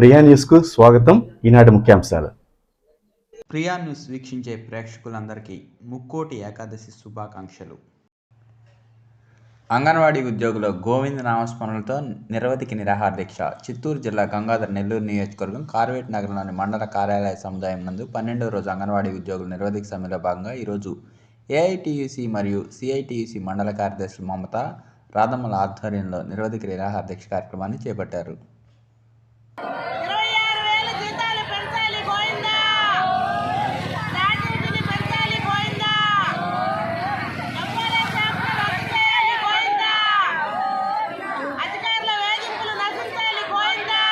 ప్రియా న్యూస్కు స్వాగతం. ఈనాటి ముఖ్యాంశాలు. ప్రియా న్యూస్ వీక్షించే ప్రేక్షకులందరికీ ముక్కోటి ఏకాదశి శుభాకాంక్షలు. అంగన్వాడీ ఉద్యోగుల గోవింద నామస్మరణలతో నిరవధికి నిరాహార దీక్ష. చిత్తూరు జిల్లా గంగాధర్ నెల్లూరు నియోజకవర్గం కార్వేట్ నగరంలోని మండల కార్యాలయ సముదాయం నందు పన్నెండవ రోజు అంగన్వాడీ ఉద్యోగుల నిరవధిక సమ్మెలో భాగంగా ఈరోజు ఏఐటియుసి మరియు సిఐటియుసి మండల కార్యదర్శి మమత రాధమ్మల ఆధ్వర్యంలో నిరవధిక నిరాహార దీక్ష కార్యక్రమాన్ని చేపట్టారు ఇరవై ఆరు వేల జీతాలు పెంచాలి గోవిందా గ్రాడ్యుయేట్ని పెంచాలి గోవిందా ఎంఆర్ఐ శాఖను రద్దు చేయాలి గోవిందా అధికారుల వేధింపులు నశించాలి గోవిందా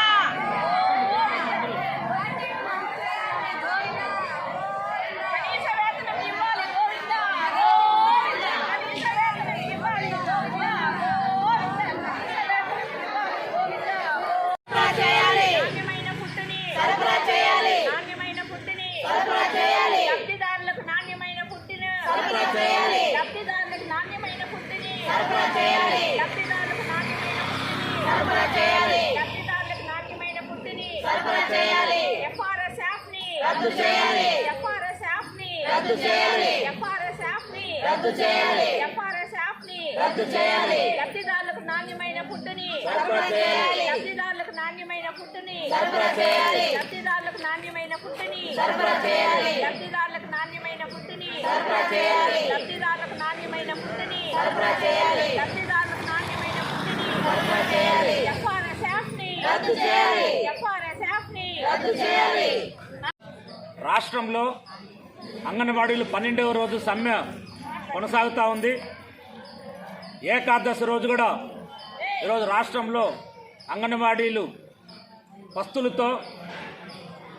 కనీస వేతనం ఇవ్వాలి గోవిందా గోవిందా కనీస వేతనం ఇవ్వాలి గోవిందా సరఫరా చేయాలి నాణ్యమైన ఫుడ్ని సరఫరా చేయాలి నాణ్యమైన ఫుడ్ని సరఫరా చేయాలి లబ్ధిదారులకు నాణ్యమైన ఫుడ్ని సరఫరా చేయాలి లబ్ధిదారులకు నాణ్యమైన ఫుడ్ని సరఫరా చేయాలి లబ్ధిదారులకు నాణ్యమైన ఫుడ్ని సరఫరా చేయాలి లబ్ధిదారులకు నాణ్యమైన ఫుడ్ని సరఫరా చేయాలి ఎఫ్ఆర్ఎస్ యాప్ని రద్దు చేయాలి ఎఫ్ఆర్ఎస్ యాప్ని రద్దు చేయాలి. ఎఫ్ఆర్ఎస్ యాప్ని రద్దు చేయాలి. ఎఫ్ఆర్ఎస్ యాప్ని రద్దు చేయాలి. లబ్ధిదారులకు నాణ్యమైన సరఫరా చేయాలి. లబ్ధిదారులకు నాణ్యమైన సరఫరా చేయాలి. లబ్ధిదారులకు నాణ్యమైన సరఫరా చేయాలి. లబ్ధిదారులకు నాణ్యమైన సరఫరా చేయాలి. లబ్ధిదారులకు నాణ్యమైన సరఫరా చేయాలి. లబ్ధిదారులకు నాణ్యమైన ఫుడ్ని సరఫరా చేయాలి. ఎఫ్ఆర్ఎస్ యాప్ని రద్దు చేయాలి. ఎఫ్ఆర్ఎస్ యాప్ని రద్దు చేయాలి. రాష్ట్రంలో అంగన్వాడీలు పన్నెండవ రోజు సమ్మె కొనసాగుతూ ఉంది. ఏకాదశి రోజు కూడా ఈరోజు రాష్ట్రంలో అంగన్వాడీలు పస్తులతో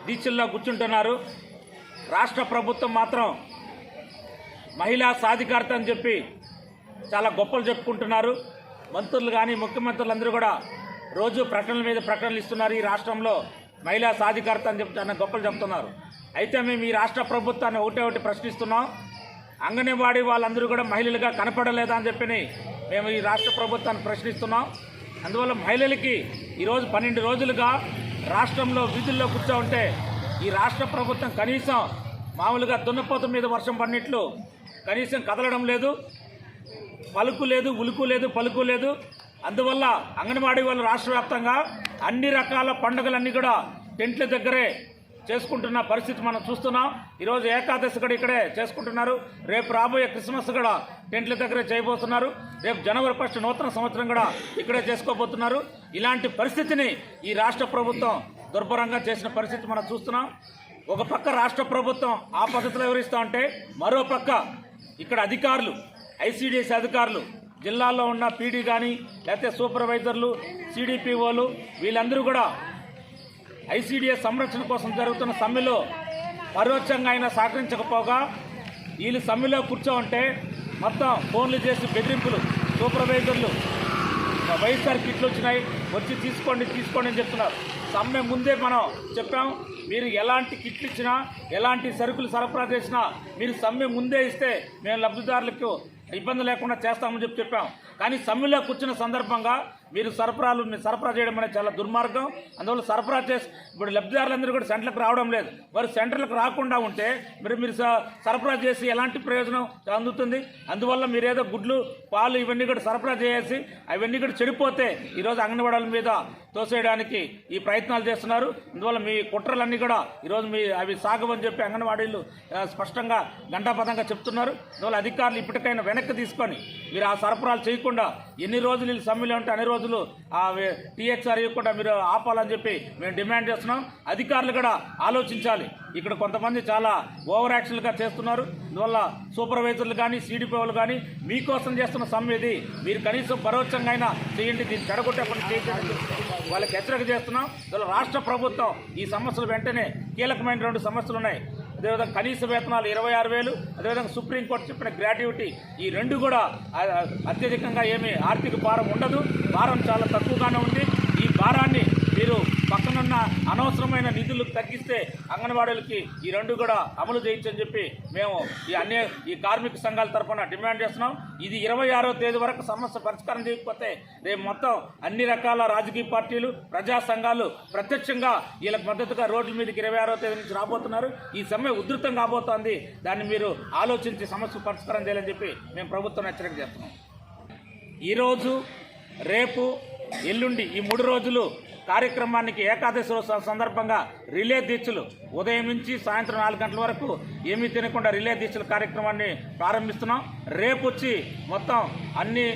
దీక్షల్లో కూర్చుంటున్నారు. రాష్ట్ర ప్రభుత్వం మాత్రం మహిళా సాధికారత అని చెప్పి చాలా గొప్పలు చెప్పుకుంటున్నారు. మంత్రులు కానీ ముఖ్యమంత్రులు అందరూ కూడా రోజు ప్రకటనల మీద ప్రకటనలు ఇస్తున్నారు. ఈ రాష్ట్రంలో మహిళా సాధికారత అని చెప్పి చాలా గొప్పలు చెప్తున్నారు. అయితే మేము ఈ రాష్ట్ర ప్రభుత్వాన్ని ఒకటే ఒకటి ప్రశ్నిస్తున్నాం. అంగన్వాడీ వాళ్ళందరూ కూడా మహిళలుగా కనపడలేదా అని చెప్పి మేము ఈ రాష్ట్ర ప్రభుత్వాన్ని ప్రశ్నిస్తున్నాం. అందువల్ల మహిళలకి ఈరోజు పన్నెండు రోజులుగా రాష్ట్రంలో వీధుల్లో కూర్చో ఉంటే ఈ రాష్ట్ర ప్రభుత్వం కనీసం మామూలుగా దున్నపోత మీద వర్షం పడినట్లు కనీసం కదలడం లేదు పలుకు లేదు ఉలుకు లేదు పలుకు లేదు. అందువల్ల అంగన్వాడీ వాళ్ళు రాష్ట్ర వ్యాప్తంగా అన్ని రకాల పండుగలన్నీ కూడా టెంట్ల దగ్గరే చేసుకుంటున్న పరిస్థితి మనం చూస్తున్నాం. ఈరోజు ఏకాదశి కూడా ఇక్కడే చేసుకుంటున్నారు. రేపు రాబోయే క్రిస్మస్ కూడా టెంట్ల దగ్గరే చేయబోతున్నారు. రేపు జనవరి ఫస్ట్ నూతన సంవత్సరం కూడా ఇక్కడే చేసుకోబోతున్నారు. ఇలాంటి పరిస్థితిని ఈ రాష్ట్ర ప్రభుత్వం దుర్భరంగా చేసిన పరిస్థితి మనం చూస్తున్నాం. ఒక పక్క రాష్ట్ర ప్రభుత్వం ఆ పద్ధతిలో వివరిస్తూ ఉంటే మరో పక్క ఇక్కడ అధికారులు ఐసీడీఎస్ అధికారులు జిల్లాల్లో ఉన్న పీడీ కానీ లేకపోతే సూపర్వైజర్లు సిడిపిఓలు వీళ్ళందరూ కూడా ఐసీడీఎస్ సంరక్షణ కోసం జరుగుతున్న సమ్మెలో పరోక్షంగా అయినా సహకరించకపోగా వీళ్ళు సమ్మెలో కూర్చోంటే మొత్తం ఫోన్లు చేసి బెదిరింపులు సూపర్వైజర్లు వైఎస్ఆర్ కిట్లు వచ్చినాయి వచ్చి తీసుకోండి తీసుకోండి అని చెప్తున్నారు. సమ్మె ముందే మనం చెప్పాం మీరు ఎలాంటి కిట్లు ఇచ్చినా ఎలాంటి సరుకులు సరఫరా చేసినా మీరు సమ్మె ముందే ఇస్తే మేము లబ్ధిదారులకు ఇబ్బంది లేకుండా చేస్తామని చెప్పి చెప్పాం. కానీ సమ్మెలో కూర్చున్న సందర్భంగా మీరు సరఫరాలు మీరు సరఫరా చేయడం అనేది చాలా దుర్మార్గం. అందువల్ల సరఫరా చేసి ఇప్పుడు లబ్ధిదారులందరూ కూడా సెంటర్లకు రావడం లేదు. వారు సెంటర్లకు రాకుండా ఉంటే మరి మీరు స- సరఫరా చేసి ఎలాంటి ప్రయోజనం అందుతుంది? అందువల్ల మీరు ఏదో గుడ్లు పాలు ఇవన్నీ కూడా సరఫరా చేసి అవన్నీ కూడా చెడిపోతే ఈరోజు అంగన్వాడల మీద తోసేయడానికి ఈ ప్రయత్నాలు చేస్తున్నారు. అందువల్ల మీ కుట్రలన్నీ కూడా ఈరోజు మీ అవి సాగవని చెప్పి అంగన్వాడీలు స్పష్టంగా గంటాపదంగా చెప్తున్నారు. అందువల్ల అధికారులు ఇప్పటికైనా వెనక్కి తీసుకొని మీరు ఆ సరఫరాలు చేయకుండా ఎన్ని రోజులు వీళ్ళు సమ్మెలో ఉంటే అన్ని రోజులు ఆ టీహెచ్ఆర్ ఇవ్వకుండా మీరు ఆపాలని చెప్పి మేము డిమాండ్ చేస్తున్నాం. అధికారులు కూడా ఆలోచించాలి. ఇక్కడ కొంతమంది చాలా ఓవర్ యాక్షన్లుగా చేస్తున్నారు. అందువల్ల సూపర్వైజర్లు కానీ సీడీపీఓలు కానీ మీకోసం చేస్తున్న సమ్మె ఇది. మీరు కనీసం పరోక్షంగా అయినా చేయండి దీన్ని చెడగొట్టకుండా చేయండి వాళ్ళకి హెచ్చరిక చేస్తున్నాం. రాష్ట్ర ప్రభుత్వం ఈ సమస్యలు వెంటనే కీలకమైన రెండు సమస్యలు ఉన్నాయి. అదేవిధంగా కనీస వేతనాలు ఇరవై ఆరు వేలు అదేవిధంగా సుప్రీంకోర్టు చెప్పిన గ్రాట్యుటీ ఈ రెండు కూడా అత్యధికంగా ఏమీ ఆర్థిక భారం ఉండదు. భారం చాలా తక్కువగానే ఉంది. ఈ భారాన్ని వస్తున్న అనవసరమైన నిధులు తగ్గిస్తే అంగన్వాడీలకి ఈ రెండు కూడా అమలు చేయించని చెప్పి మేము ఈ అన్ని ఈ కార్మిక సంఘాల తరఫున డిమాండ్ చేస్తున్నాం. ఇది ఇరవై ఆరో తేదీ వరకు సమస్య పరిష్కారం చేయకపోతే రేపు మొత్తం అన్ని రకాల రాజకీయ పార్టీలు ప్రజా సంఘాలు ప్రత్యక్షంగా వీళ్ళకి మద్దతుగా రోడ్ల మీదకి ఇరవై ఆరో తేదీ నుంచి రాబోతున్నారు. ఈ సమ్మె ఉధృతం కాబోతోంది. దాన్ని మీరు ఆలోచించి సమస్య పరిష్కారం చేయాలని చెప్పి మేము ప్రభుత్వం హెచ్చరిక చేస్తున్నాం. ఈరోజు రేపు ఎల్లుండి ఈ మూడు రోజులు కార్యక్రమానికి ఏకాదశి రోజు సందర్భంగా రిలే దీక్షలు. ఉదయం నుంచి సాయంత్రం నాలుగు గంటల వరకు ఏమీ తినకుండా రిలే దీక్షల కార్యక్రమాన్ని ప్రారంభిస్తున్నాం. రేపు వచ్చి మొత్తం అన్ని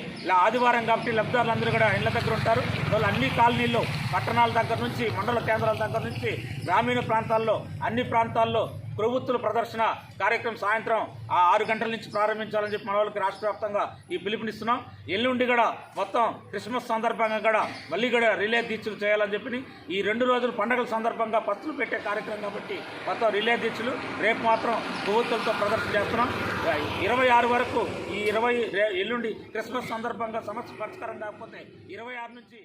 ఆదివారం కాబట్టి లబ్ధిదారులందరూ కూడా ఇళ్ళ దగ్గర ఉంటారు. వాళ్ళు అన్ని కాలనీల్లో పట్టణాల దగ్గర నుంచి మండల కేంద్రాల దగ్గర నుంచి గ్రామీణ ప్రాంతాల్లో అన్ని ప్రాంతాల్లో ప్రభుత్వ ప్రదర్శన కార్యక్రమం సాయంత్రం ఆ ఆరు గంటల నుంచి ప్రారంభించాలని చెప్పి మన వాళ్ళకి రాష్ట్ర వ్యాప్తంగా ఈ పిలుపునిస్తున్నాం. ఎల్లుండి కూడా మొత్తం క్రిస్మస్ సందర్భంగా కూడా మళ్ళీ కూడా రిలే దీక్షలు చేయాలని చెప్పి ఈ రెండు రోజులు పండగల సందర్భంగా పస్తులు పెట్టే కార్యక్రమం కాబట్టి మొత్తం రిలే దీక్షలు రేపు మాత్రం కొవ్వొత్తులతో ప్రదర్శన చేస్తున్నాం. ఇరవై ఆరు వరకు ఈ ఇరవై ఎల్లుండి క్రిస్మస్ సందర్భంగా సమస్య పరిష్కారం కాకపోతే ఇరవై ఆరు నుంచి